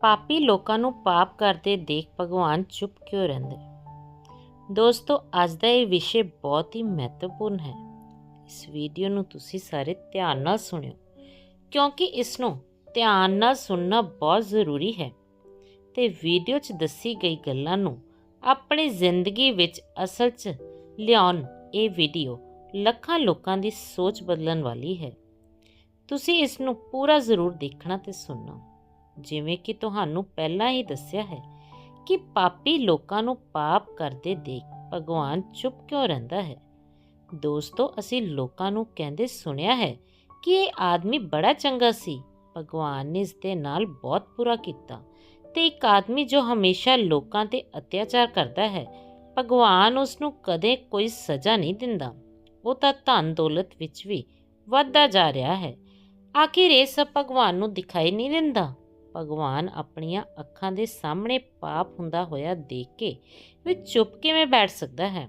ਪਾਪੀ ਲੋਕਾਂ ਨੂੰ ਪਾਪ ਕਰਦੇ ਦੇਖ ਭਗਵਾਨ ਚੁੱਪ ਕਿਉਂ ਰਹਿੰਦੇ? ਦੋਸਤੋ, ਅੱਜ ਦਾ ਇਹ ਵਿਸ਼ੇ ਬਹੁਤ ਹੀ ਮਹੱਤਵਪੂਰਨ ਹੈ। ਇਸ ਵੀਡੀਓ ਨੂੰ ਤੁਸੀਂ ਸਾਰੇ ਧਿਆਨ ਨਾਲ ਸੁਣਿਓ, ਕਿਉਂਕਿ ਇਸ ਨੂੰ ਧਿਆਨ ਨਾਲ ਸੁਣਨਾ ਬਹੁਤ ਜ਼ਰੂਰੀ ਹੈ। ਤੇ ਵੀਡੀਓ 'ਚ ਦੱਸੀ ਗਈ ਗੱਲਾਂ ਨੂੰ ਆਪਣੀ ਜ਼ਿੰਦਗੀ ਵਿੱਚ ਅਸਲ 'ਚ ਲਿਆਉਣ ਇਹ ਵੀਡੀਓ ਲੱਖਾਂ ਲੋਕਾਂ ਦੀ ਸੋਚ ਬਦਲਣ ਵਾਲੀ ਹੈ। ਤੁਸੀਂ ਇਸ ਨੂੰ ਪੂਰਾ ਜ਼ਰੂਰ ਦੇਖਣਾ ਤੇ ਸੁਣਨਾ। ਜਿਵੇਂ ਕਿ ਤੁਹਾਨੂੰ ਪਹਿਲਾਂ ਹੀ ਦੱਸਿਆ ਹੈ ਕਿ ਪਾਪੀ ਲੋਕਾਂ ਨੂੰ ਪਾਪ ਕਰਦੇ ਦੇਖ ਭਗਵਾਨ ਚੁੱਪ ਕਿਉਂ ਰਹਿੰਦਾ ਹੈ? ਦੋਸਤੋ, ਅਸੀਂ ਲੋਕਾਂ ਨੂੰ ਕਹਿੰਦੇ ਸੁਣਿਆ ਹੈ ਕਿ ਇਹ ਆਦਮੀ ਬੜਾ ਚੰਗਾ ਸੀ। ਭਗਵਾਨ ਨੇ ਇਸ ਦੇ ਨਾਲ ਬਹੁਤ ਬੁਰਾ ਕੀਤਾ ਤੇ ਇੱਕ ਆਦਮੀ ਜੋ ਹਮੇਸ਼ਾ ਲੋਕਾਂ ਤੇ ਅਤਿਆਚਾਰ ਕਰਦਾ ਹੈ, ਭਗਵਾਨ ਉਸ ਨੂੰ ਕਦੇ ਕੋਈ ਸਜ਼ਾ ਨਹੀਂ ਦਿੰਦਾ। ਉਹ ਤਾਂ ਧਨ ਦੌਲਤ ਵਿੱਚ ਵੀ ਵੱਧਦਾ ਜਾ ਰਿਹਾ ਹੈ। ਆਖਿਰ ਇਹ ਸਭ ਭਗਵਾਨ ਨੂੰ ਦਿਖਾਈ ਨਹੀਂ ਦਿੰਦਾ। ਭਗਵਾਨ ਆਪਣੀਆਂ ਅੱਖਾਂ ਦੇ ਸਾਹਮਣੇ ਪਾਪ ਹੁੰਦਾ ਹੋਇਆ ਦੇਖ ਕੇ ਵੀ ਚੁੱਪ ਕਿਵੇਂ ਬੈਠ ਸਕਦਾ ਹੈ?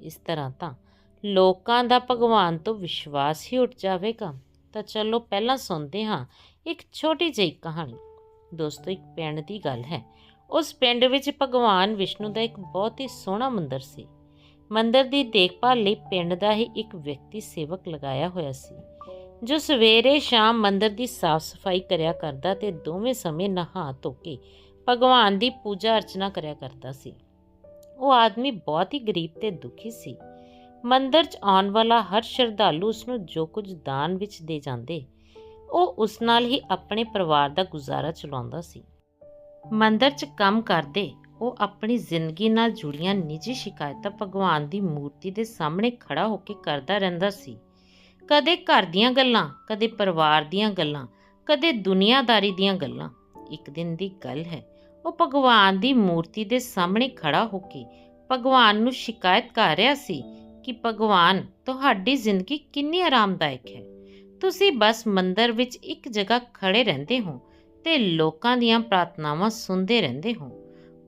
ਇਸ ਤਰ੍ਹਾਂ ਤਾਂ ਲੋਕਾਂ ਦਾ ਭਗਵਾਨ ਤੋਂ ਵਿਸ਼ਵਾਸ ਹੀ ਉੱਠ ਜਾਵੇਗਾ। ਤਾਂ ਚਲੋ ਪਹਿਲਾਂ ਸੁਣਦੇ ਹਾਂ ਇੱਕ ਛੋਟੀ ਜਿਹੀ ਕਹਾਣੀ। ਦੋਸਤੋ, ਇੱਕ ਪਿੰਡ ਦੀ ਗੱਲ ਹੈ। ਉਸ ਪਿੰਡ ਵਿੱਚ ਭਗਵਾਨ ਵਿਸ਼ਨੂੰ ਦਾ ਇੱਕ ਬਹੁਤ ਹੀ ਸੋਹਣਾ ਮੰਦਿਰ ਸੀ। ਮੰਦਿਰ ਦੀ ਦੇਖਭਾਲ ਲਈ ਪਿੰਡ ਦਾ ਹੀ ਇੱਕ ਵਿਅਕਤੀ ਸੇਵਕ ਲਗਾਇਆ ਹੋਇਆ ਸੀ। ਜੋ ਸਵੇਰੇ ਸ਼ਾਮ ਮੰਦਰ ਦੀ ਸਾਫ਼ ਸਫ਼ਾਈ ਕਰਿਆ ਕਰਦਾ ਤੇ ਦੋਵੇਂ ਸਮੇਂ ਨਹਾ ਧੋ ਕੇ ਭਗਵਾਨ ਦੀ ਪੂਜਾ ਅਰਚਨਾ ਕਰਿਆ ਕਰਦਾ ਸੀ। ਉਹ ਆਦਮੀ ਬਹੁਤ ਹੀ ਗਰੀਬ ਤੇ ਦੁਖੀ ਸੀ। ਮੰਦਰ 'ਚ ਆਉਣ ਵਾਲਾ ਹਰ ਸ਼ਰਧਾਲੂ ਉਸ ਨੂੰ ਜੋ ਕੁਝ ਦਾਨ ਵਿੱਚ ਦੇ ਜਾਂਦੇ, ਉਹ ਉਸ ਨਾਲ ਹੀ ਆਪਣੇ ਪਰਿਵਾਰ ਦਾ ਗੁਜ਼ਾਰਾ ਚਲਾਉਂਦਾ ਸੀ। ਮੰਦਰ 'ਚ ਕੰਮ ਕਰਦੇ, ਉਹ ਆਪਣੀ ਜ਼ਿੰਦਗੀ ਨਾਲ ਜੁੜੀਆਂ ਨਿੱਜੀ ਸ਼ਿਕਾਇਤਾਂ ਭਗਵਾਨ ਦੀ ਮੂਰਤੀ ਦੇ ਸਾਹਮਣੇ ਖੜਾ ਹੋ ਕੇ ਕਰਦਾ ਰਹਿੰਦਾ ਸੀ। ਕਦੇ ਘਰ ਦੀਆਂ ਗੱਲਾਂ, ਕਦੇ ਪਰਿਵਾਰ ਦੀਆਂ ਗੱਲਾਂ, ਕਦੇ ਦੁਨੀਆਦਾਰੀ ਦੀਆਂ ਗੱਲਾਂ। ਇੱਕ ਦਿਨ ਦੀ ਗੱਲ ਹੈ, ਉਹ ਭਗਵਾਨ ਦੀ ਮੂਰਤੀ ਦੇ ਸਾਹਮਣੇ ਖੜਾ ਹੋ ਕੇ ਭਗਵਾਨ ਨੂੰ ਸ਼ਿਕਾਇਤ ਕਰ ਰਿਹਾ ਸੀ ਕਿ ਭਗਵਾਨ, ਤੁਹਾਡੀ ਜ਼ਿੰਦਗੀ ਕਿੰਨੀ ਆਰਾਮਦਾਇਕ ਹੈ। ਤੁਸੀਂ ਬਸ ਮੰਦਰ ਵਿੱਚ ਇੱਕ ਜਗ੍ਹਾ ਖੜੇ ਰਹਿੰਦੇ ਹੋ ਤੇ ਲੋਕਾਂ ਦੀਆਂ ਪ੍ਰਾਰਥਨਾਵਾਂ ਸੁਣਦੇ ਰਹਿੰਦੇ ਹੋ।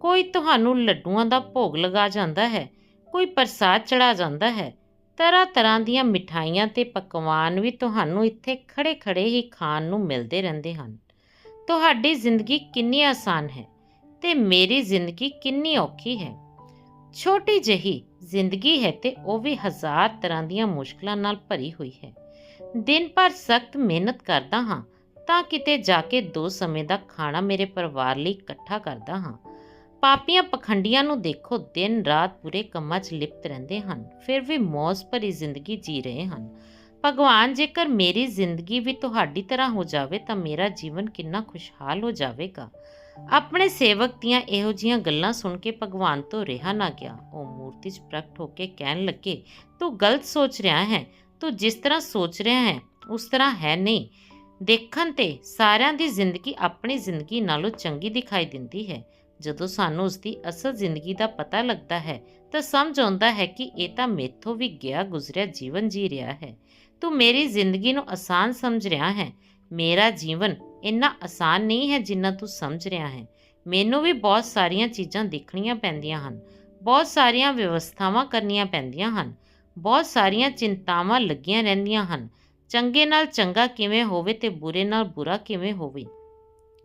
ਕੋਈ ਤੁਹਾਨੂੰ ਲੱਡੂਆਂ ਦਾ ਭੋਗ ਲਗਾ ਜਾਂਦਾ ਹੈ, ਕੋਈ ਪ੍ਰਸਾਦ ਚੜਾ ਜਾਂਦਾ ਹੈ ਤਰ੍ਹਾਂ ਤਰ੍ਹਾਂ ਦੀਆਂ ਮਿਠਾਈਆਂ ਤੇ ਪਕਵਾਨ ਵੀ ਤੁਹਾਨੂੰ ਇੱਥੇ ਖੜੇ-ਖੜੇ ਹੀ ਖਾਣ ਨੂੰ ਮਿਲਦੇ ਰਹਿੰਦੇ ਹਨ। ਤੁਹਾਡੀ ਜ਼ਿੰਦਗੀ ਕਿੰਨੀ ਆਸਾਨ ਹੈ ਤੇ ਮੇਰੀ ਜ਼ਿੰਦਗੀ ਕਿੰਨੀ ਔਖੀ ਹੈ। ਛੋਟੀ ਜਿਹੀ ਜ਼ਿੰਦਗੀ ਹੈ ਤੇ ਉਹ ਵੀ ਹਜ਼ਾਰ ਤਰ੍ਹਾਂ ਦੀਆਂ ਮੁਸ਼ਕਲਾਂ ਨਾਲ ਭਰੀ ਹੋਈ ਹੈ। ਦਿਨ ਭਰ ਸਖਤ ਮਿਹਨਤ ਕਰਦਾ ਹਾਂ ਤਾਂ ਕਿਤੇ ਜਾ ਕੇ ਦੋ ਸਮੇਂ ਦਾ ਖਾਣਾ ਮੇਰੇ ਪਰਿਵਾਰ ਲਈ ਇਕੱਠਾ ਕਰਦਾ ਹਾਂ। ਪਾਪੀਆਂ ਪਖੰਡੀਆਂ ਨੂੰ ਦੇਖੋ, ਦਿਨ ਰਾਤ ਪੂਰੇ ਕੰਮਾਂ 'ਚ ਲਿਪਤ ਰਹਿੰਦੇ ਹਨ, ਫਿਰ ਵੀ ਮੌਜ ਭਰੀ ਜ਼ਿੰਦਗੀ ਜੀ ਰਹੇ ਹਨ। ਭਗਵਾਨ, ਜੇਕਰ ਮੇਰੀ ਜ਼ਿੰਦਗੀ ਵੀ ਤੁਹਾਡੀ ਤਰ੍ਹਾਂ ਹੋ ਜਾਵੇ ਤਾਂ ਮੇਰਾ ਜੀਵਨ ਕਿੰਨਾ ਖੁਸ਼ਹਾਲ ਹੋ ਜਾਵੇਗਾ। ਆਪਣੇ ਸੇਵਕ ਦੀਆਂ ਇਹੋ ਜੀਆਂ ਗੱਲਾਂ ਸੁਣ ਕੇ ਭਗਵਾਨ ਤੋਂ ਰਿਹਾ ਨਾ ਗਿਆ। ਉਹ ਮੂਰਤੀ 'ਚ ਪ੍ਰਗਟ ਹੋ ਕੇ ਕਹਿਣ ਲੱਗੇ, ਤੂੰ ਗਲਤ ਸੋਚ ਰਿਹਾ ਹੈ। ਤੂੰ ਜਿਸ ਤਰ੍ਹਾਂ ਸੋਚ ਰਿਹਾ ਹੈ, ਉਸ ਤਰ੍ਹਾਂ ਹੈ ਨਹੀਂ। ਦੇਖਣ ਤੇ ਸਾਰਿਆਂ ਦੀ ਜ਼ਿੰਦਗੀ ਆਪਣੀ ਜ਼ਿੰਦਗੀ ਨਾਲੋਂ ਚੰਗੀ ਦਿਖਾਈ ਦਿੰਦੀ ਹੈ। ਜਦੋਂ ਸਾਨੂੰ ਉਸ ਦੀ ਅਸਲ ਜ਼ਿੰਦਗੀ ਦਾ ਪਤਾ ਲੱਗਦਾ ਹੈ, ਤਾਂ ਸਮਝ ਆਉਂਦਾ ਹੈ ਕਿ ਇਹ ਤਾਂ ਮੇਥੋਂ ਵੀ ਗਿਆ ਗੁਜ਼ਰਿਆ ਜੀਵਨ ਜੀ ਰਿਹਾ ਹੈ। ਤੂੰ ਮੇਰੀ ਜ਼ਿੰਦਗੀ ਨੂੰ ਆਸਾਨ ਸਮਝ ਰਿਹਾ ਹੈ। ਮੇਰਾ ਜੀਵਨ ਇੰਨਾ ਆਸਾਨ ਨਹੀਂ ਹੈ ਜਿੰਨਾ ਤੂੰ ਸਮਝ ਰਿਹਾ ਹੈ। ਮੈਨੂੰ ਵੀ ਬਹੁਤ ਸਾਰੀਆਂ ਚੀਜ਼ਾਂ ਦੇਖਣੀਆਂ ਪੈਂਦੀਆਂ ਹਨ। ਬਹੁਤ ਸਾਰੀਆਂ ਵਿਵਸਥਾਵਾਂ ਕਰਨੀਆਂ ਪੈਂਦੀਆਂ ਹਨ। ਬਹੁਤ ਸਾਰੀਆਂ ਚਿੰਤਾਵਾਂ ਲੱਗੀਆਂ ਰਹਿੰਦੀਆਂ ਹਨ। ਚੰਗੇ ਨਾਲ ਚੰਗਾ ਕਿਵੇਂ ਹੋਵੇ ਤੇ ਬੁਰੇ ਨਾਲ ਬੁਰਾ ਕਿਵੇਂ ਹੋਵੇ?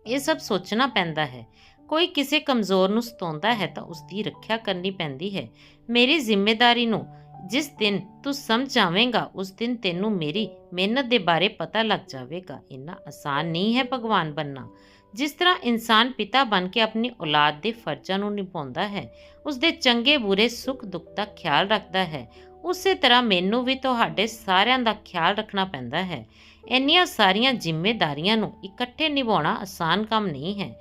ਇਹ ਸਭ ਸੋਚਣਾ ਪੈਂਦਾ ਹੈ। ਕੋਈ ਕਿਸੇ ਕਮਜ਼ੋਰ ਨੂੰ ਸਤਾਉਂਦਾ ਹੈ ਤਾਂ ਉਸ ਦੀ ਰੱਖਿਆ ਕਰਨੀ ਪੈਂਦੀ ਹੈ। ਮੇਰੀ ਜ਼ਿੰਮੇਵਾਰੀ ਨੂੰ ਜਿਸ ਦਿਨ ਤੂੰ ਸਮਝ ਜਾਵੇਂਗਾ ਉਸ ਦਿਨ ਤੈਨੂੰ ਮੇਰੀ ਮਿਹਨਤ ਦੇ ਬਾਰੇ ਪਤਾ ਲੱਗ ਜਾਵੇਗਾ। ਇੰਨਾ ਆਸਾਨ ਨਹੀਂ ਹੈ ਭਗਵਾਨ ਬੰਨਾ ਜਿਸ ਤਰ੍ਹਾਂ ਇਨਸਾਨ ਪਿਤਾ ਬਣ ਕੇ ਆਪਣੀ ਔਲਾਦ ਦੇ ਫਰਜ਼ਾਂ ਨੂੰ ਨਿਭਾਉਂਦਾ ਹੈ ਉਸ ਦੇ ਚੰਗੇ, ਬੁਰੇ, ਸੁੱਖ, ਦੁੱਖ ਦਾ ਖਿਆਲ ਰੱਖਦਾ ਹੈ, ਉਸੇ ਤਰ੍ਹਾਂ ਮੈਨੂੰ ਵੀ ਤੁਹਾਡੇ ਸਾਰਿਆਂ ਦਾ ਖਿਆਲ ਰੱਖਣਾ ਪੈਂਦਾ ਹੈ। ਇੰਨੀਆਂ ਸਾਰੀਆਂ ਜ਼ਿੰਮੇਵਾਰੀਆਂ ਨੂੰ ਇਕੱਠੇ ਨਿਭਾਉਣਾ ਆਸਾਨ ਕੰਮ ਨਹੀਂ ਹੈ।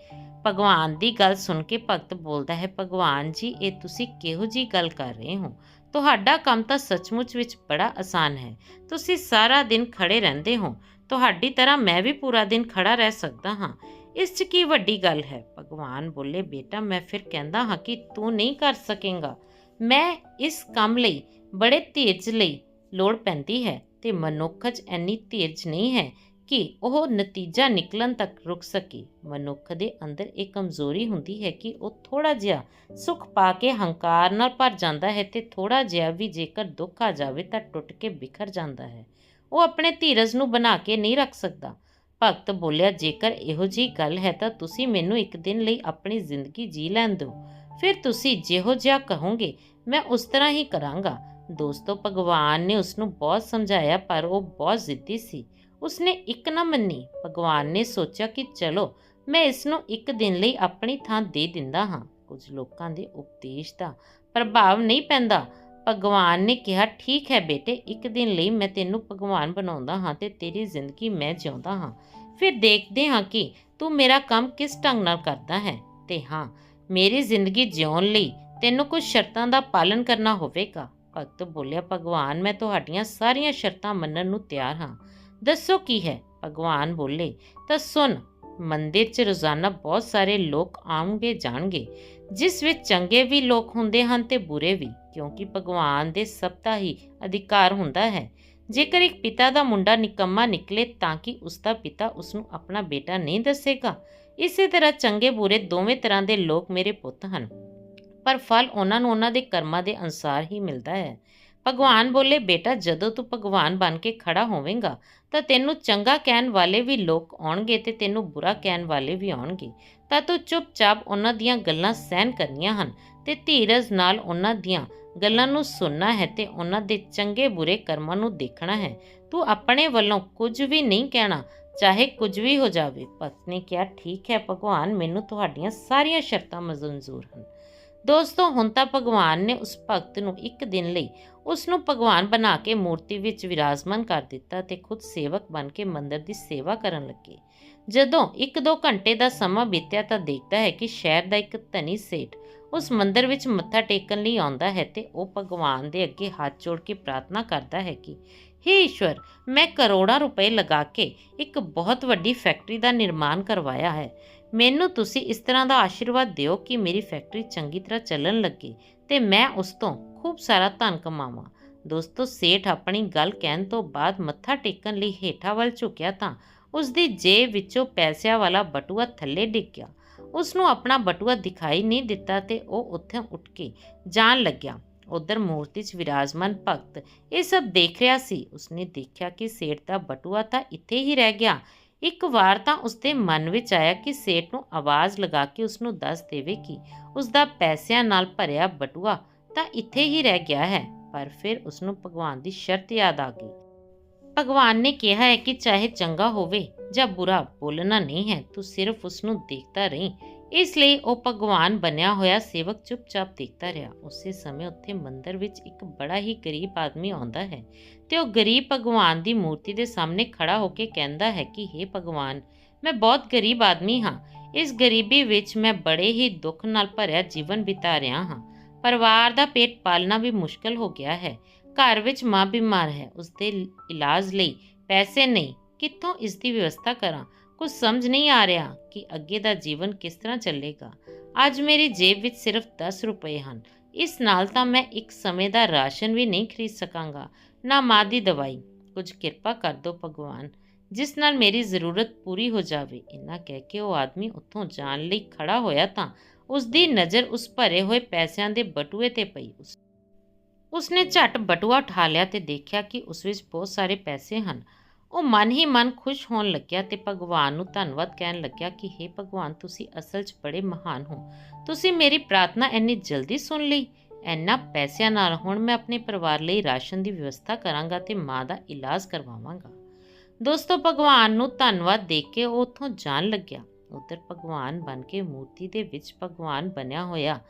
ਭਗਵਾਨ ਦੀ ਗੱਲ ਸੁਣ ਕੇ ਭਗਤ ਬੋਲਦਾ ਹੈ, ਭਗਵਾਨ ਜੀ, ਇਹ ਤੁਸੀਂ ਕਿਹੋ ਜੀ ਗੱਲ ਕਰ ਰਹੇ ਹੋ? ਤੁਹਾਡਾ ਕੰਮ ਤਾਂ ਸੱਚਮੁੱਚ ਵਿੱਚ ਬੜਾ ਆਸਾਨ ਹੈ। ਤੁਸੀਂ ਸਾਰਾ ਦਿਨ ਖੜੇ ਰਹਿੰਦੇ ਹੋ। ਤੁਹਾਡੀ ਤਰ੍ਹਾਂ ਮੈਂ ਵੀ ਪੂਰਾ ਦਿਨ ਖੜਾ ਰਹਿ ਸਕਦਾ ਹਾਂ। ਇਸ 'ਚ ਕੀ ਵੱਡੀ ਗੱਲ ਹੈ? ਭਗਵਾਨ ਬੋਲੇ, ਬੇਟਾ, ਮੈਂ ਫਿਰ ਕਹਿੰਦਾ ਹਾਂ ਕਿ ਤੂੰ ਨਹੀਂ ਕਰ ਸਕੇਗਾ। ਮੈਂ ਇਸ ਕੰਮ ਲਈ, ਬੜੇ ਧੀਰਜ ਲਈ ਲੋੜ ਪੈਂਦੀ ਹੈ। ਤੇ ਮਨੁੱਖ 'ਚ ਐਨੀ ਧੀਰਜ ਨਹੀਂ ਹੈ ਕਿ ਉਹ ਨਤੀਜਾ ਨਿਕਲਣ ਤੱਕ ਰੁਕ ਸਕੇ। ਮਨੁੱਖ ਦੇ ਅੰਦਰ ਇਹ ਕਮਜ਼ੋਰੀ ਹੁੰਦੀ ਹੈ ਕਿ ਉਹ ਥੋੜਾ ਜਿਹਾ ਸੁਖ ਪਾ ਕੇ ਹੰਕਾਰ ਨਾਲ ਭਰ ਜਾਂਦਾ ਹੈ ਤੇ ਥੋੜਾ ਜਿਹਾ ਵੀ ਜੇਕਰ ਦੁੱਖ ਆ ਜਾਵੇ ਤਾਂ ਟੁੱਟ ਕੇ ਬਿਖਰ ਜਾਂਦਾ ਹੈ। ਉਹ ਆਪਣੇ ਧੀਰਜ ਨੂੰ ਬਣਾ ਕੇ ਨਹੀਂ ਰੱਖ ਸਕਦਾ। ਭਗਤ ਬੋਲਿਆ, ਜੇਕਰ ਇਹੋ ਜੀ ਗੱਲ ਹੈ ਤਾਂ ਤੁਸੀਂ ਮੈਨੂੰ ਇੱਕ ਦਿਨ ਲਈ ਆਪਣੀ ਜ਼ਿੰਦਗੀ ਜੀ ਲੈਣ ਦਿਓ। ਫਿਰ ਤੁਸੀਂ ਜਿਹੋ ਜਿਹਾ ਕਹੋਗੇ, ਮੈਂ ਉਸ ਤਰ੍ਹਾਂ ਹੀ ਕਰਾਂਗਾ। ਦੋਸਤੋ, ਭਗਵਾਨ ਨੇ ਉਸ ਨੂੰ ਬਹੁਤ ਸਮਝਾਇਆ, ਪਰ ਉਹ ਬਹੁਤ ਜ਼ਿੱਦੀ ਸੀ। ਉਸਨੇ ਇੱਕ ਨਾ ਮੰਨੀ। ਭਗਵਾਨ ਨੇ ਸੋਚਿਆ ਕਿ ਚਲੋ, ਮੈਂ ਇਸ ਨੂੰ ਇੱਕ ਦਿਨ ਲਈ ਆਪਣੀ ਥਾਂ ਦੇ ਦਿੰਦਾ ਹਾਂ। ਕੁਝ ਲੋਕਾਂ ਦੇ ਉਪਦੇਸ਼ ਦਾ ਪ੍ਰਭਾਵ ਨਹੀਂ ਪੈਂਦਾ। ਭਗਵਾਨ ਨੇ ਕਿਹਾ, ਠੀਕ ਹੈ ਬੇਟੇ, ਇੱਕ ਦਿਨ ਲਈ ਮੈਂ ਤੈਨੂੰ ਭਗਵਾਨ ਬਣਾਉਂਦਾ ਹਾਂ ਤੇ ਤੇਰੀ ਜ਼ਿੰਦਗੀ ਮੈਂ ਜਿਉਂਦਾ ਹਾਂ। ਫਿਰ ਦੇਖਦੇ ਹਾਂ ਕਿ ਤੂੰ ਮੇਰਾ ਕੰਮ ਕਿਸ ਢੰਗ ਨਾਲ ਕਰਦਾ ਹੈ। ਤੇ ਹਾਂ, ਮੇਰੀ ਜ਼ਿੰਦਗੀ ਜਿਉਣ ਲਈ ਤੈਨੂੰ ਕੁਝ ਸ਼ਰਤਾਂ ਦਾ ਪਾਲਣ ਕਰਨਾ ਹੋਵੇਗਾ। ਭਗਤ ਬੋਲਿਆ, ਭਗਵਾਨ, ਮੈਂ ਤੁਹਾਡੀਆਂ ਸਾਰੀਆਂ ਸ਼ਰਤਾਂ ਮੰਨਣ ਨੂੰ ਤਿਆਰ ਹਾਂ। ਦੱਸੋ ਕੀ ਹੈ? ਭਗਵਾਨ ਬੋਲੇ, ਤਾਂ ਸੁਣ, ਮੰਦਿਰ 'ਚ ਰੋਜ਼ਾਨਾ ਬਹੁਤ ਸਾਰੇ ਲੋਕ ਆਉਣਗੇ, ਜਾਣਗੇ। ਜਿਸ ਵਿੱਚ ਚੰਗੇ ਵੀ ਲੋਕ ਹੁੰਦੇ ਹਨ ਤੇ ਬੁਰੇ ਵੀ, ਕਿਉਂਕਿ ਭਗਵਾਨ ਦੇ ਸਭ ਦਾ ਹੀ ਅਧਿਕਾਰ ਹੁੰਦਾ ਹੈ। ਜੇਕਰ ਇੱਕ ਪਿਤਾ ਦਾ ਮੁੰਡਾ ਨਿਕੰਮਾ ਨਿਕਲੇ ਤਾਂ ਕਿ ਉਸ ਦਾ ਪਿਤਾ ਉਸ ਨੂੰ ਆਪਣਾ ਬੇਟਾ ਨਹੀਂ ਦੱਸੇਗਾ? ਇਸੇ ਤਰ੍ਹਾਂ ਚੰਗੇ ਬੁਰੇ ਦੋਵੇਂ ਤਰ੍ਹਾਂ ਦੇ ਲੋਕ ਮੇਰੇ ਪੁੱਤ ਹਨ। ਪਰ ਫਲ ਉਹਨਾਂ ਨੂੰ ਉਹਨਾਂ ਦੇ ਕਰਮਾਂ ਦੇ ਅਨੁਸਾਰ ਹੀ ਮਿਲਦਾ ਹੈ। ਭਗਵਾਨ ਬੋਲੇ, ਬੇਟਾ, ਜਦੋਂ ਤੂੰ ਭਗਵਾਨ ਬਣ ਕੇ ਖੜਾ ਹੋਵੇਂਗਾ, ਤਾਂ ਤੈਨੂੰ ਚੰਗਾ ਕਹਿਣ ਵਾਲੇ ਵੀ ਲੋਕ ਆਉਣਗੇ ਤੇ ਤੈਨੂੰ ਬੁਰਾ ਕਹਿਣ ਵਾਲੇ ਵੀ ਆਉਣਗੇ। ਤਾਂ ਤੂੰ ਚੁੱਪਚਾਪ ਉਹਨਾਂ ਦੀਆਂ ਗੱਲਾਂ ਸਹਿਣ ਕਰਨੀਆਂ ਹਨ ਤੇ ਧੀਰਜ ਨਾਲ ਉਹਨਾਂ ਦੀਆਂ ਗੱਲਾਂ ਨੂੰ ਸੁਣਨਾ ਹੈ ਤੇ ਉਹਨਾਂ ਦੇ ਚੰਗੇ ਬੁਰੇ ਕਰਮਾਂ ਨੂੰ ਦੇਖਣਾ ਹੈ। ਤੂੰ ਆਪਣੇ ਵੱਲੋਂ ਕੁਝ ਵੀ ਨਹੀਂ ਕਹਿਣਾ, ਚਾਹੇ ਕੁਝ ਵੀ ਹੋ ਜਾਵੇ। ਭਗਤ ਨੇ ਕਿਹਾ, ਠੀਕ ਹੈ ਭਗਵਾਨ, ਮੈਨੂੰ ਤੁਹਾਡੀਆਂ ਸਾਰੀਆਂ ਸ਼ਰਤਾਂ ਮਨਜ਼ੂਰ ਹਨ। ਦੋਸਤੋ, ਹੁਣ ਤਾਂ ਭਗਵਾਨ ਨੇ ਉਸ ਭਗਤ ਨੂੰ ਇੱਕ ਦਿਨ ਲਈ ਉਸ ਨੂੰ ਭਗਵਾਨ ਬਣਾ ਕੇ ਮੂਰਤੀ ਵਿੱਚ ਵਿਰਾਜਮਾਨ ਕਰ ਦਿੱਤਾ ਤੇ ਖੁਦ ਸੇਵਕ ਬਣ ਕੇ ਮੰਦਰ ਦੀ ਸੇਵਾ ਕਰਨ ਲੱਗੇ। ਜਦੋਂ 1-2 ਘੰਟੇ ਦਾ ਸਮਾਂ ਬੀਤਿਆ ਤਾਂ ਦੇਖਦਾ ਹੈ ਕਿ ਸ਼ਹਿਰ ਦਾ ਇੱਕ ਧਨੀ ਸੇਠ ਉਸ ਮੰਦਰ ਵਿੱਚ ਮੱਥਾ ਟੇਕਣ ਲਈ ਆਉਂਦਾ ਹੈ ਤੇ ਉਹ ਭਗਵਾਨ ਦੇ ਅੱਗੇ ਹੱਥ ਜੋੜ ਕੇ ਪ੍ਰਾਰਥਨਾ ਕਰਦਾ ਹੈ ਕਿ, ਹੇ ਈਸ਼ਵਰ, ਮੈਂ ਕਰੋੜਾਂ ਰੁਪਏ ਲਗਾ ਕੇ ਇੱਕ ਬਹੁਤ ਵੱਡੀ ਫੈਕਟਰੀ ਦਾ ਨਿਰਮਾਣ ਕਰਵਾਇਆ ਹੈ। ਮੈਨੂੰ ਤੁਸੀਂ ਇਸ ਤਰ੍ਹਾਂ ਦਾ ਆਸ਼ੀਰਵਾਦ ਦਿਓ ਕਿ ਮੇਰੀ ਫੈਕਟਰੀ ਚੰਗੀ ਤਰ੍ਹਾਂ ਚੱਲਣ ਲੱਗੇ ਤੇ ਮੈਂ ਉਸ ਤੋਂ ਖੂਬ ਸਾਰਾ ਧਨ ਕਮਾਵਾਂ। ਦੋਸਤੋ, ਸੇਠ ਆਪਣੀ ਗੱਲ ਕਹਿਣ ਤੋਂ ਬਾਅਦ ਮੱਥਾ ਟੇਕਣ ਲਈ ਹੇਠਾਂ ਵੱਲ ਝੁਕਿਆ ਤਾਂ ਉਸ ਦੀ ਜੇਬ ਵਿੱਚੋਂ ਪੈਸਿਆਂ ਵਾਲਾ ਬਟੂਆ ਥੱਲੇ ਡਿੱਗ ਗਿਆ। ਉਸ ਨੂੰ ਆਪਣਾ ਬਟੂਆ ਦਿਖਾਈ ਨਹੀਂ ਦਿੱਤਾ ਤੇ ਉਹ ਉੱਥੇ ਉੱਠ ਕੇ ਜਾਣ ਲੱਗਿਆ। ਉਧਰ ਮੂਰਤੀ 'ਚ ਵਿਰਾਜਮਾਨ ਭਗਤ ਇਹ ਸਭ ਦੇਖ ਰਿਹਾ ਸੀ। ਉਸਨੇ ਦੇਖਿਆ ਕਿ ਸੇਠ ਦਾ ਬਟੂਆ ਤਾਂ ਇੱਥੇ ਹੀ ਰਹਿ ਗਿਆ। ਇੱਕ ਵਾਰ ਤਾਂ ਉਸਦੇ ਮਨ ਵਿੱਚ ਆਇਆ ਕਿ ਸੇਠ ਨੂੰ ਆਵਾਜ਼ ਲਗਾ ਕੇ ਉਸ ਨੂੰ ਦੱਸ ਦੇਵੇ ਕਿ ਉਸ ਦਾ ਪੈਸਿਆਂ ਨਾਲ ਭਰਿਆ ਬਟੂਆ ਤਾਂ ਇੱਥੇ ਹੀ ਰਹਿ ਗਿਆ ਹੈ, ਪਰ ਫਿਰ ਉਸ ਨੂੰ ਭਗਵਾਨ ਦੀ ਸ਼ਰਤ ਯਾਦ ਆ ਗਈ। ਭਗਵਾਨ ਨੇ ਕਿਹਾ ਹੈ ਕਿ ਚਾਹੇ ਚੰਗਾ ਹੋਵੇ ਜਾਂ ਬੁਰਾ ਬੋਲਣਾ ਨਹੀਂ ਹੈ, ਤੂੰ ਸਿਰਫ ਉਸ ਨੂੰ ਦੇਖਦਾ ਰਹੀਂ ਇਸ ਲਈ ਉਹ ਭਗਵਾਨ ਬਣਿਆ ਹੋਇਆ ਸੇਵਕ ਚੁੱਪਚਾਪ ਦੇਖਦਾ ਰਿਹਾ। ਉਸੇ ਸਮੇਂ ਉੱਥੇ ਮੰਦਰ ਵਿੱਚ ਇੱਕ ਬੜਾ ਹੀ ਗਰੀਬ ਆਦਮੀ ਆਉਂਦਾ ਹੈ ਤੇ ਉਹ ਗਰੀਬ ਭਗਵਾਨ ਦੀ ਮੂਰਤੀ ਦੇ ਸਾਹਮਣੇ ਖੜਾ ਹੋ ਕੇ ਕਹਿੰਦਾ ਹੈ ਕਿ हे ਭਗਵਾਨ, ਮੈਂ ਬਹੁਤ ਗਰੀਬ ਆਦਮੀ ਹਾਂ। ਇਸ ਗਰੀਬੀ ਵਿੱਚ ਮੈਂ ਬੜੇ ਹੀ ਦੁੱਖ ਨਾਲ ਭਰਿਆ ਜੀਵਨ ਬਿਤਾ ਰਿਹਾ ਹਾਂ। ਪਰਿਵਾਰ ਦਾ ਪੇਟ ਪਾਲਣਾ ਵੀ ਮੁਸ਼ਕਲ ਹੋ ਗਿਆ ਹੈ। ਘਰ ਵਿੱਚ ਮਾਂ ਬਿਮਾਰ ਹੈ। ਉਸ ਦੇ ਇਲਾਜ ਲਈ ਪੈਸੇ ਨਹੀਂ। ਕਿੱਥੋਂ ਇਸ ਦੀ ਵਿਵਸਥਾ ਕਰਾਂ? ਕੁਝ ਸਮਝ ਨਹੀਂ ਆ ਰਿਹਾ ਕਿ ਅੱਗੇ ਦਾ ਜੀਵਨ ਕਿਸ ਤਰ੍ਹਾਂ ਚੱਲੇਗਾ। ਅੱਜ ਮੇਰੀ ਜੇਬ ਵਿੱਚ ਸਿਰਫ 10 ਰੁਪਏ ਹਨ। ਇਸ ਨਾਲ ਤਾਂ ਮੈਂ ਇੱਕ ਸਮੇਂ ਦਾ ਰਾਸ਼ਨ ਵੀ ਨਹੀਂ ਖਰੀਦ ਸਕਾਂਗਾ, ਨਾ ਮਾਂ ਦੀ ਦਵਾਈ। ਕੁਝ ਕਿਰਪਾ ਕਰ ਦਿਓ ਭਗਵਾਨ, ਜਿਸ ਨਾਲ ਮੇਰੀ ਜ਼ਰੂਰਤ ਪੂਰੀ ਹੋ ਜਾਵੇ। ਇੰਨਾ ਕਹਿ ਕੇ ਉਹ ਆਦਮੀ ਉੱਥੋਂ ਜਾਣ ਲਈ ਖੜਾ ਹੋਇਆ ਤਾਂ ਉਸ ਦੀ ਨਜ਼ਰ ਉਸ ਭਰੇ ਹੋਏ ਪੈਸਿਆਂ ਦੇ ਬਟੂਏ ਤੇ ਪਈ। ਉਸ ਉਸਨੇ ਝਟ ਬਟੂਆ ਉਠਾ ਲਿਆ ਤੇ ਦੇਖਿਆ ਕਿ ਉਸ ਵਿੱਚ ਬਹੁਤ ਸਾਰੇ ਪੈਸੇ ਹਨ। ਉਹ ਮਨ ਹੀ ਮਨ ਖੁਸ਼ ਹੋਣ ਲੱਗਿਆ ਤੇ ਭਗਵਾਨ ਨੂੰ ਧੰਨਵਾਦ ਕਹਿਣ ਲੱਗਿਆ ਕਿ हे ਭਗਵਾਨ, ਤੁਸੀਂ ਅਸਲ 'ਚ ਬੜੇ ਮਹਾਨ ਹੋ। ਤੁਸੀਂ ਮੇਰੀ ਪ੍ਰਾਰਥਨਾ ਇੰਨੀ ਜਲਦੀ ਸੁਣ ਲਈ। ਇੰਨਾ ਪੈਸਿਆਂ ਨਾਲ ਹੁਣ ਮੈਂ ਆਪਣੇ ਪਰਿਵਾਰ ਲਈ ਰਾਸ਼ਨ ਦੀ ਵਿਵਸਥਾ ਕਰਾਂਗਾ ਤੇ ਮਾਂ ਦਾ ਇਲਾਜ ਕਰਵਾਵਾਂਗਾ। ਦੋਸਤੋ, ਭਗਵਾਨ ਨੂੰ ਧੰਨਵਾਦ ਦੇ ਕੇ ਉਹ ਉੱਥੋਂ ਜਾਣ ਲੱਗਿਆ। ਉਧਰ ਭਗਵਾਨ ਬਣ ਕੇ ਮੂਰਤੀ ਦੇ ਵਿੱਚ ਭਗਵਾਨ ਬਣਿਆ ਹੋਇਆ।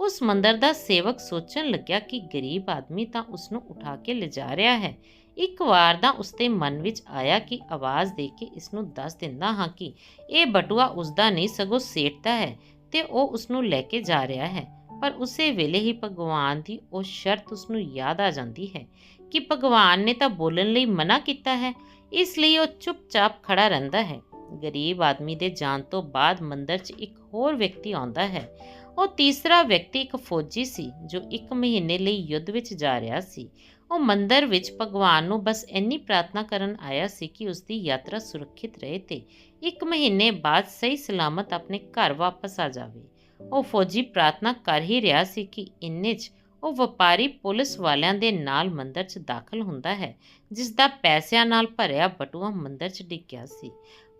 ਉਸ ਮੰਦਰ ਦਾ ਸੇਵਕ ਸੋਚਣ ਲੱਗਿਆ ਕਿ ਗਰੀਬ ਆਦਮੀ ਤਾਂ ਉਸ ਨੂੰ ਉਠਾ ਕੇ ਲਿਜਾ ਰਿਹਾ ਹੈ। ਇੱਕ ਵਾਰ ਤਾਂ ਉਸਦੇ ਮਨ ਵਿੱਚ ਆਇਆ ਕਿ ਆਵਾਜ਼ ਦੇ ਕੇ ਇਸ ਨੂੰ ਦੱਸ ਦਿੰਦਾ ਹਾਂ ਕਿ ਇਹ ਬਟੂਆ ਉਸਦਾ ਨਹੀਂ, ਸਗੋਂ ਸੇਠ ਦਾ ਹੈ ਤੇ ਉਹ ਉਸ ਨੂੰ ਲੈ ਕੇ ਜਾ ਰਿਹਾ ਹੈ। ਪਰ ਉਸੇ ਵੇਲੇ ਹੀ ਭਗਵਾਨ ਦੀ ਉਹ ਸ਼ਰਤ ਉਸ ਨੂੰ ਯਾਦ ਆ ਜਾਂਦੀ ਹੈ ਕਿ ਭਗਵਾਨ ਨੇ ਤਾਂ ਬੋਲਣ ਲਈ ਮਨਾ ਕੀਤਾ ਹੈ, ਇਸ ਲਈ ਉਹ ਚੁੱਪਚਾਪ ਖੜਾ ਰਹਿੰਦਾ ਹੈ। ਗਰੀਬ ਆਦਮੀ ਦੇ ਜਾਣ ਤੋਂ ਬਾਅਦ ਮੰਦਰ 'ਚ ਇੱਕ ਹੋਰ ਵਿਅਕਤੀ ਆਉਂਦਾ ਹੈ। ਉਹ ਤੀਸਰਾ ਵਿਅਕਤੀ ਇੱਕ ਫੌਜੀ ਸੀ ਜੋ ਇੱਕ ਮਹੀਨੇ ਲਈ ਯੁੱਧ ਵਿੱਚ ਜਾ ਰਿਹਾ ਸੀ। ਉਹ ਮੰਦਰ ਵਿੱਚ ਭਗਵਾਨ ਨੂੰ ਬਸ ਇੰਨੀ ਪ੍ਰਾਰਥਨਾ ਕਰਨ ਆਇਆ ਸੀ ਕਿ ਉਸ ਦੀ ਯਾਤਰਾ ਸੁਰੱਖਿਅਤ ਰਹੇ ਤੇ ਇੱਕ ਮਹੀਨੇ ਬਾਅਦ ਸਹੀ ਸਲਾਮਤ ਆਪਣੇ ਘਰ ਵਾਪਸ ਆ ਜਾਵੇ। ਉਹ ਫੌਜੀ ਪ੍ਰਾਰਥਨਾ ਕਰ ਹੀ ਰਿਹਾ ਸੀ ਕਿ ਇੰਨੇ 'ਚ ਉਹ ਵਪਾਰੀ ਪੁਲਿਸ ਵਾਲਿਆਂ ਦੇ ਨਾਲ ਮੰਦਰ 'ਚ ਦਾਖਲ ਹੁੰਦਾ ਹੈ ਜਿਸ ਦਾ ਪੈਸਿਆਂ ਨਾਲ ਭਰਿਆ ਬਟੂਆ ਮੰਦਰ 'ਚ ਡਿੱਗਿਆ ਸੀ।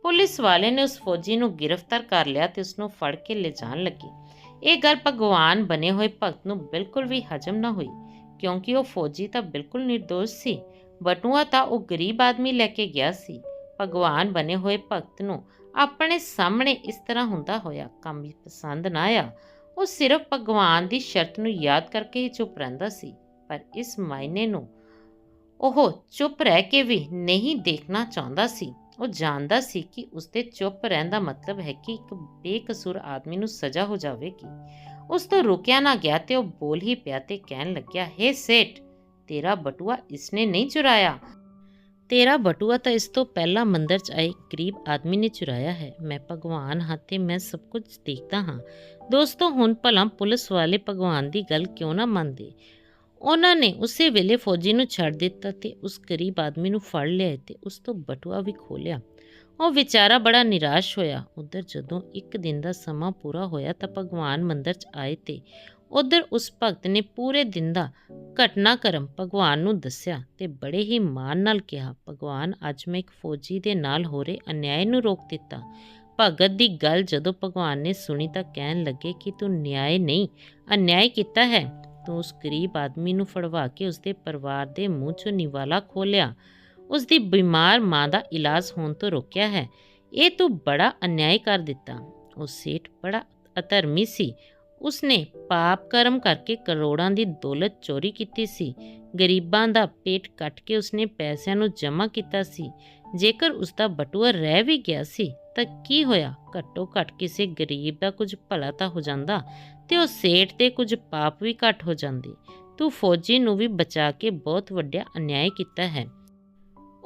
ਪੁਲਿਸ ਵਾਲੇ ਨੇ ਉਸ ਫੌਜੀ ਨੂੰ ਗ੍ਰਿਫਤਾਰ ਕਰ ਲਿਆ ਤੇ ਉਸ ਨੂੰ ਫੜ ਕੇ ਲਿਜਾਣ ਲੱਗੇ। ਇਹ ਗੱਲ ਭਗਵਾਨ ਬਣੇ ਹੋਏ ਭਗਤ ਨੂੰ ਬਿਲਕੁਲ ਵੀ ਹਜਮ ਨਾ ਹੋਈ। ਕਿਉਂਕਿ ਉਹ ਫੌਜੀ ਤਾਂ ਬਿਲਕੁਲ ਨਿਰਦੋਸ਼ ਸੀ। ਬਟੂਆ ਤਾਂ ਉਹ ਗਰੀਬ ਆਦਮੀ ਲੈ ਕੇ ਗਿਆ ਸੀ। ਭਗਵਾਨ ਬਣੇ ਹੋਏ ਭਗਤ ਨੂੰ ਆਪਣੇ ਸਾਹਮਣੇ ਇਸ ਤਰ੍ਹਾਂ ਹੁੰਦਾ ਹੋਇਆ ਕੰਮ ਵੀ ਪਸੰਦ ਨਾ ਆਇਆ। ਉਹ ਸਿਰਫ ਭਗਵਾਨ ਦੀ ਸ਼ਰਤ ਨੂੰ ਯਾਦ ਕਰਕੇ ਹੀ ਚੁੱਪ ਰਹਿੰਦਾ ਸੀ। ਪਰ ਇਸ ਮਾਇਨੇ ਨੂੰ ਉਹ ਚੁੱਪ ਰਹਿ ਕੇ ਵੀ ਨਹੀਂ ਦੇਖਣਾ ਚਾਹੁੰਦਾ ਸੀ। ਉਹ ਜਾਣਦਾ ਸੀ ਕਿ ਉਸਦੇ ਚੁੱਪ ਰਹਿਣ ਦਾ ਮਤਲਬ ਹੈ ਕਿ ਇੱਕ ਬੇਕਸੂਰ ਆਦਮੀ ਨੂੰ ਸਜ਼ਾ ਹੋ ਜਾਵੇਗੀ। ਉਸ ਤੋਂ ਰੁਕਿਆ ਨਾ ਗਿਆ ਤੇ ਉਹ ਬੋਲ ਹੀ ਪਿਆ ਤੇ ਕਹਿਣ ਲੱਗਿਆ, ਹੇ ਸੇਠ, ਤੇਰਾ ਬਟੂਆ ਇਸਨੇ ਨਹੀਂ ਚੁਰਾਇਆ? ਤੇਰਾ ਬਟੂਆ ਤਾਂ ਇਸ ਤੋਂ ਪਹਿਲਾਂ ਮੰਦਰ 'ਚ ਆਏ ਗਰੀਬ ਆਦਮੀ ਨੇ ਚੁਰਾਇਆ ਹੈ। ਮੈਂ ਭਗਵਾਨ ਹਾਂ ਤੇ ਮੈਂ ਸਭ ਕੁਝ ਦੇਖਦਾ ਹਾਂ। ਦੋਸਤੋ, ਹੁਣ ਭਲਾ ਪੁਲਿਸ ਵਾਲੇ ਭਗਵਾਨ ਦੀ ਗੱਲ ਕਿਉਂ ਨਾ ਮੰਨਦੇ? ਉਹਨਾਂ ਨੇ ਉਸੇ ਵੇਲੇ ਫੌਜੀ ਨੂੰ ਛੱਡ ਦਿੱਤਾ ਤੇ ਉਸ ਗਰੀਬ ਆਦਮੀ ਨੂੰ ਫੜ ਲਿਆ ਤੇ ਉਸ ਤੋਂ ਬਟੂਆ ਵੀ ਖੋਲਿਆ ਉਹ ਵਿਚਾਰਾ ਬੜਾ ਨਿਰਾਸ਼ ਹੋਇਆ। ਉਧਰ ਜਦੋਂ ਇੱਕ ਦਿਨ ਦਾ ਸਮਾਂ ਪੂਰਾ ਹੋਇਆ ਤਾਂ ਭਗਵਾਨ ਮੰਦਰ 'ਚ ਆਏ ਤੇ ਉਧਰ ਉਸ ਭਗਤ ਨੇ ਪੂਰੇ ਦਿਨ ਦਾ ਘਟਨਾਕ੍ਰਮ ਭਗਵਾਨ ਨੂੰ ਦੱਸਿਆ ਤੇ ਬੜੇ ਹੀ ਮਾਣ ਨਾਲ ਕਿਹਾ, ਭਗਵਾਨ, ਅੱਜ ਮੈਂ ਇੱਕ ਫੌਜੀ ਦੇ ਨਾਲ ਹੋ ਰਹੇ ਅਨਿਆਏ ਨੂੰ ਰੋਕ ਦਿੱਤਾ। ਭਗਤ ਦੀ ਗੱਲ ਜਦੋਂ ਭਗਵਾਨ ਨੇ ਸੁਣੀ ਤਾਂ ਕਹਿਣ ਲੱਗੇ ਕਿ ਤੂੰ ਨਿਆਏ ਨਹੀਂ, ਅਨਿਆਏ ਕੀਤਾ ਹੈ। ਤੂੰ ਉਸ ਗਰੀਬ ਆਦਮੀ ਨੂੰ ਫੜਵਾ ਕੇ ਉਸਦੇ ਪਰਿਵਾਰ ਦੇ ਮੂੰਹ 'ਚੋਂ ਨਿਵਾਲਾ ਖੋਲਿਆ ਉਸ ਦੀ ਬਿਮਾਰ ਮਾਂ ਦਾ ਇਲਾਜ ਹੋਣ ਤੋਂ ਰੋਕਿਆ ਹੈ। ਇਹ ਤੂੰ ਬੜਾ ਅਨਿਆਏ ਕਰ ਦਿੱਤਾ। ਉਹ ਸੇਠ ਬੜਾ ਅਧਰਮੀ ਸੀ। ਉਸਨੇ ਪਾਪ ਕਰਮ ਕਰਕੇ ਕਰੋੜਾਂ ਦੀ ਦੌਲਤ ਚੋਰੀ ਕੀਤੀ ਸੀ। ਗਰੀਬਾਂ ਦਾ ਪੇਟ ਕੱਟ ਕੇ ਉਸਨੇ ਪੈਸਿਆਂ ਨੂੰ ਜਮ੍ਹਾਂ ਕੀਤਾ ਸੀ। ਜੇਕਰ ਉਸਦਾ ਬਟੂਆ ਰਹਿ ਵੀ ਗਿਆ ਸੀ, ਤਾਂ ਕੀ ਹੋਇਆ? ਘੱਟੋ ਘੱਟ ਕਿਸੇ ਗਰੀਬ ਦਾ ਕੁਝ ਭਲਾ ਤਾਂ ਹੋ ਜਾਂਦਾ ਤੇ ਉਹ ਸੇਠ ਤੇ ਕੁਝ ਪਾਪ ਵੀ ਘੱਟ ਹੋ ਜਾਂਦੇ। ਤੂੰ ਫੌਜੀ ਨੂੰ ਵੀ ਬਚਾ ਕੇ ਬਹੁਤ ਵੱਡਾ ਅਨਿਆਇ ਕੀਤਾ ਹੈ।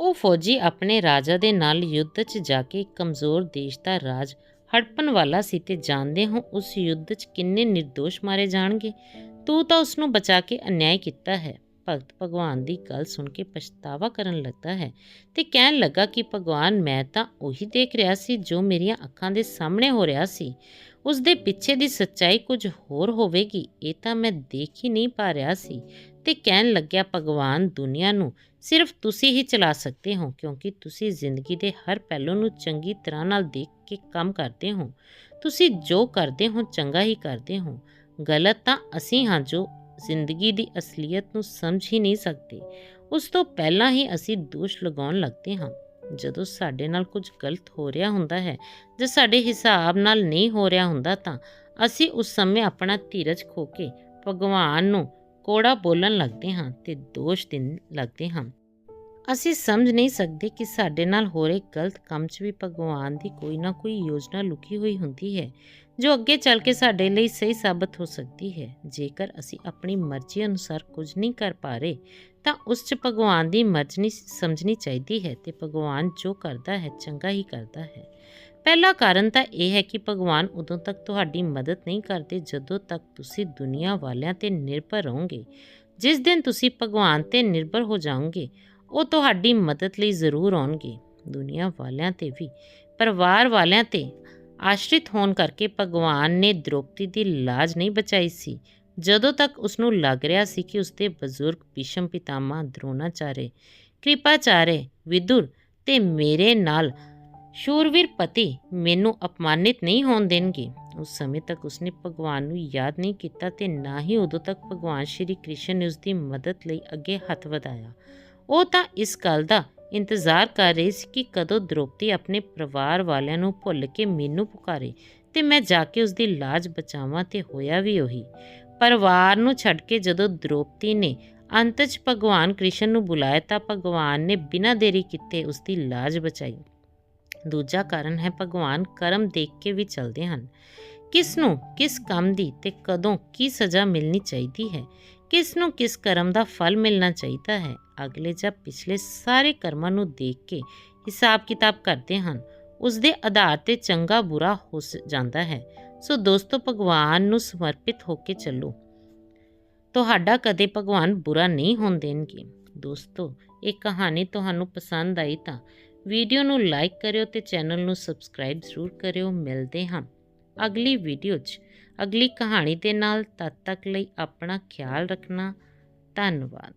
ਉਹ ਫੌਜੀ ਆਪਣੇ ਰਾਜਾ ਦੇ ਨਾਲ ਯੁੱਧ 'ਚ ਜਾ ਕੇ ਕਮਜ਼ੋਰ ਦੇਸ਼ ਦਾ ਰਾਜ ਹੜਪਣ ਵਾਲਾ ਸੀ ਤੇ ਜਾਣਦੇ ਹੋ ਉਸ ਯੁੱਧ 'ਚ ਕਿੰਨੇ નિર્ਦੋਸ਼ ਮਾਰੇ ਜਾਣਗੇ? ਤੂੰ ਤਾਂ ਉਸ ਨੂੰ ਬਚਾ ਕੇ ਅਨਿਆਏ ਕੀਤਾ ਹੈ। ਭਗਤ ਭਗਵਾਨ ਦੀ ਗੱਲ ਸੁਣ ਕੇ ਪਛਤਾਵਾ ਕਰਨ ਲੱਗਦਾ ਹੈ ਤੇ ਕਹਿਣ ਲੱਗਾ ਕਿ ਭਗਵਾਨ, ਮੈਂ ਤਾਂ ਉਹੀ ਦੇਖ ਰਿਹਾ ਸੀ ਜੋ ਮੇਰੀਆਂ ਅੱਖਾਂ ਦੇ ਸਾਹਮਣੇ ਹੋ ਰਿਹਾ ਸੀ। ਉਸ ਦੇ ਪਿੱਛੇ ਦੀ ਸੱਚਾਈ ਕੁਝ ਹੋਰ ਹੋਵੇਗੀ, ਇਹ ਤਾਂ ਮੈਂ ਦੇਖ ਹੀ ਨਹੀਂ ਪਾ ਰਿਹਾ ਸੀ। ਤੇ ਕਹਿਣ ਲੱਗਿਆ, ਭਗਵਾਨ, ਦੁਨੀਆ ਨੂੰ ਸਿਰਫ ਤੁਸੀਂ ਹੀ ਚਲਾ ਸਕਦੇ ਹੋ, ਕਿਉਂਕਿ ਤੁਸੀਂ ਜ਼ਿੰਦਗੀ ਦੇ ਹਰ ਪਹਿਲੂ ਨੂੰ ਚੰਗੀ ਤਰ੍ਹਾਂ ਨਾਲ ਦੇਖ ਕੇ ਕੰਮ ਕਰਦੇ ਹੋ। ਤੁਸੀਂ ਜੋ ਕਰਦੇ ਹੋ, ਚੰਗਾ ਹੀ ਕਰਦੇ ਹੋ। ਗਲਤ ਤਾਂ ਅਸੀਂ ਹਾਂ ਜੋ ਜ਼ਿੰਦਗੀ ਦੀ ਅਸਲੀਅਤ ਨੂੰ ਸਮਝ ਹੀ ਨਹੀਂ ਸਕਦੇ। ਉਸ ਤੋਂ ਪਹਿਲਾਂ ਹੀ ਅਸੀਂ ਦੋਸ਼ ਲਗਾਉਣ ਲੱਗਦੇ ਹਾਂ। ਜਦੋਂ ਸਾਡੇ ਨਾਲ ਕੁਝ ਗਲਤ ਹੋ ਰਿਹਾ ਹੁੰਦਾ ਹੈ, ਜੇ ਸਾਡੇ ਹਿਸਾਬ ਨਾਲ ਨਹੀਂ ਹੋ ਰਿਹਾ ਹੁੰਦਾ ਤਾਂ ਅਸੀਂ ਉਸ ਸਮੇਂ ਆਪਣਾ ਧੀਰਜ ਖੋ ਕੇ ਭਗਵਾਨ ਨੂੰ ਕੋੜਾ ਬੋਲਣ ਲੱਗਦੇ ਹਾਂ ਤੇ ਦੋਸ਼ ਦੇਣ ਲੱਗਦੇ ਹਾਂ। ਅਸੀਂ ਸਮਝ ਨਹੀਂ ਸਕਦੇ ਕਿ ਸਾਡੇ ਨਾਲ ਹੋ ਰਹੇ ਗਲਤ ਕੰਮ 'ਚ ਵੀ ਭਗਵਾਨ ਦੀ ਕੋਈ ਨਾ ਕੋਈ ਯੋਜਨਾ ਲੁਕੀ ਹੋਈ ਹੁੰਦੀ ਹੈ, ਜੋ ਅੱਗੇ ਚੱਲ ਕੇ ਸਾਡੇ ਲਈ ਸਹੀ ਸਾਬਤ ਹੋ ਸਕਦੀ ਹੈ। ਜੇਕਰ ਅਸੀਂ ਆਪਣੀ ਮਰਜ਼ੀ ਅਨੁਸਾਰ ਕੁਝ ਨਹੀਂ ਕਰ ਪਾ ਰਹੇ, ਤਾਂ ਉਸ 'ਚ ਭਗਵਾਨ ਦੀ ਮਰਜ਼ੀ ਸਮਝਣੀ ਚਾਹੀਦੀ ਹੈ ਤੇ ਭਗਵਾਨ ਜੋ ਕਰਦਾ ਹੈ, ਚੰਗਾ ਹੀ ਕਰਦਾ ਹੈ। ਪਹਿਲਾ ਕਾਰਨ ਤਾਂ ਇਹ ਹੈ ਕਿ ਭਗਵਾਨ ਉਦੋਂ ਤੱਕ ਤੁਹਾਡੀ ਮਦਦ ਨਹੀਂ ਕਰਦੇ ਜਦੋਂ ਤੱਕ ਤੁਸੀਂ ਦੁਨੀਆ ਵਾਲਿਆਂ ਤੇ ਨਿਰਭਰ ਰਹੋਗੇ। ਜਿਸ ਦਿਨ ਤੁਸੀਂ ਭਗਵਾਨ ਤੇ ਨਿਰਭਰ ਹੋ ਜਾਓਗੇ, ਉਹ ਤੁਹਾਡੀ ਮਦਦ ਲਈ ਜ਼ਰੂਰ ਆਉਣਗੇ। ਦੁਨੀਆ ਵਾਲਿਆਂ ਤੇ ਵੀ, ਪਰਿਵਾਰ ਵਾਲਿਆਂ ਤੇ ਆਸ਼ਰਿਤ ਹੋਣ ਕਰਕੇ ਭਗਵਾਨ ਨੇ ਦ੍ਰੋਪਦੀ ਦੀ ਲਾਜ ਨਹੀਂ ਬਚਾਈ ਸੀ। ਜਦੋਂ ਤੱਕ ਉਸ ਨੂੰ ਲੱਗ ਰਿਹਾ ਸੀ ਕਿ ਉਸਦੇ ਬਜ਼ੁਰਗ ਭੀਸ਼ਮ ਪਿਤਾਮਾ ਦਰੋਣਾਚਾਰੇ ਕਿਰਪਾਚਾਰੇ ਵਿਦੁਰ ਤੇ ਮੇਰੇ ਨਾਲ ਸ਼ੂਰਵੀਰ ਪਤੀ ਮੈਨੂੰ ਅਪਮਾਨਿਤ ਨਹੀਂ ਹੋਣ ਦੇਣਗੇ। ਉਸ ਸਮੇਂ ਤੱਕ ਉਸਨੇ ਭਗਵਾਨ ਨੂੰ ਯਾਦ ਨਹੀਂ ਕੀਤਾ ਤੇ ਨਾ ਹੀ ਉਦੋਂ ਤੱਕ ਭਗਵਾਨ ਸ਼੍ਰੀ ਕ੍ਰਿਸ਼ਨ ਨੇ ਉਸਦੀ ਮਦਦ ਲਈ ਅੱਗੇ ਹੱਥ ਵਧਾਇਆ। ਉਹ ਤਾਂ ਇਸ ਗੱਲ ਦਾ ਇੰਤਜ਼ਾਰ ਕਰ ਰਹੀ ਸੀ ਕਿ ਕਦੋਂ ਦ੍ਰੋਪਦੀ ਆਪਣੇ ਪਰਿਵਾਰ ਵਾਲਿਆਂ ਨੂੰ ਭੁੱਲ ਕੇ ਮੈਨੂੰ ਪੁਕਾਰੇ ਤੇ ਮੈਂ ਜਾ ਕੇ ਉਸਦੀ ਲਾਜ ਬਚਾਵਾਂ ਤੇ ਹੋਇਆ ਵੀ ਉਹੀ। ਪਰਿਵਾਰ ਨੂੰ ਛੱਡ ਕੇ ਜਦੋਂ ਦ੍ਰੋਪਦੀ ਨੇ ਅੰਤ 'ਚ ਭਗਵਾਨ ਕ੍ਰਿਸ਼ਨ ਨੂੰ ਬੁਲਾਇਆ ਤਾਂ ਭਗਵਾਨ ਨੇ ਬਿਨਾਂ ਦੇਰੀ ਕੀਤੇ ਉਸਦੀ ਲਾਜ ਬਚਾਈ। ਦੂਜਾ ਕਾਰਨ ਹੈ ਭਗਵਾਨ ਕਰਮ ਦੇਖ ਕੇ ਵੀ ਚੱਲਦੇ ਹਨ। ਕਿਸ ਨੂੰ ਕਿਸ ਕੰਮ ਦੀ ਤੇ ਕਦੋਂ ਕੀ ਸਜ਼ਾ ਮਿਲਣੀ ਚਾਹੀਦੀ ਹੈ? ਕਿਸ ਨੂੰ ਕਿਸ ਕਰਮ ਦਾ ਫਲ ਮਿਲਣਾ ਚਾਹੀਦਾ ਹੈ? ਅਗਲੇ ਜਾਂ ਪਿਛਲੇ ਸਾਰੇ ਕਰਮਾਂ ਨੂੰ ਦੇਖ ਕੇ ਹਿਸਾਬ ਕਿਤਾਬ ਕਰਦੇ ਹਨ। ਉਸ ਦੇ ਆਧਾਰ ਤੇ ਚੰਗਾ ਬੁਰਾ ਹੋ ਜਾਂਦਾ ਹੈ। ਸੋ ਦੋਸਤੋ, ਭਗਵਾਨ ਨੂੰ ਸਮਰਪਿਤ ਹੋ ਕੇ ਚੱਲੋ। ਤੁਹਾਡਾ ਕਦੇ ਭਗਵਾਨ ਬੁਰਾ ਨਹੀਂ ਹੋਣ ਦੇਣਗੇ। ਦੋਸਤੋ, ਇਹ ਕਹਾਣੀ ਤੁਹਾਨੂੰ ਪਸੰਦ ਆਈ ਤਾਂ ਵੀਡੀਓ ਨੂੰ ਲਾਈਕ ਕਰਿਓ ਤੇ ਚੈਨਲ ਨੂੰ ਸਬਸਕ੍ਰਾਈਬ ਜ਼ਰੂਰ ਕਰਿਓ। ਮਿਲਦੇ ਹਾਂ ਅਗਲੀ ਵੀਡੀਓ 'ਚ। ਅਗਲੀ ਕਹਾਣੀ ਦੇ ਨਾਲ ਤਦ ਤੱਕ ਲਈ ਆਪਣਾ ਖਿਆਲ ਰੱਖਣਾ। ਧੰਨਵਾਦ।